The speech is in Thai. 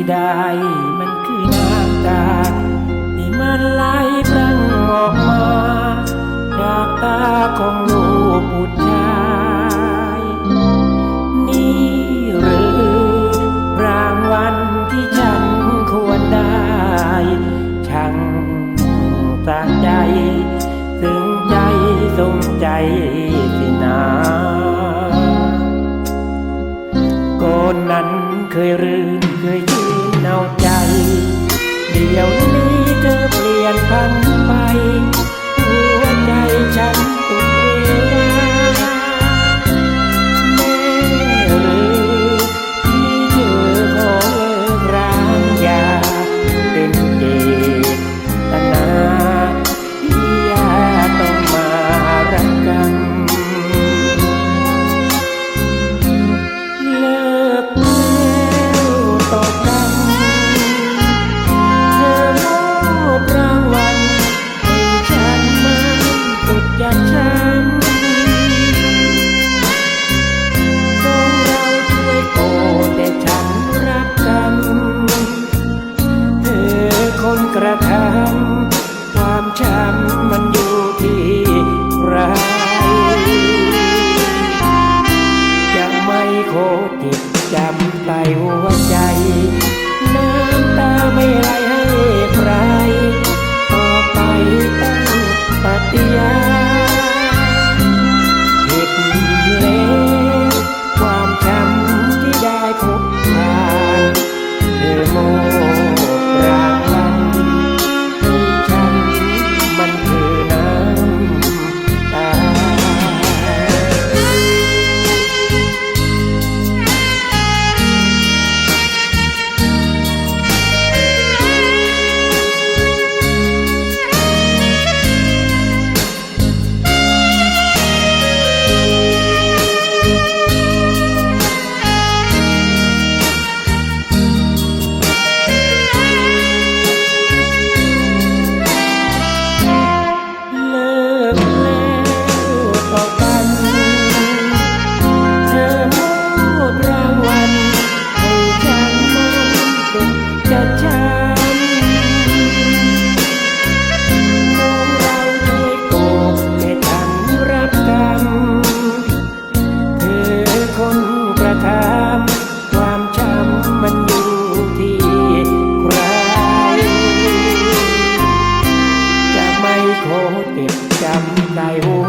ที่ได้มันคือน้ำตาที่มันไหลพลังออกมาจากตาของลูกบุตรชายนี่หรือรางวัลที่ฉันควรได้ช่างสาใจถึงใจสงใจสินาก่นนั้น คยรื้อเคยยืนเอาใจ เดี๋ยวนี้เธอเปลี่ยนพัน Dày ็บจำใจหัว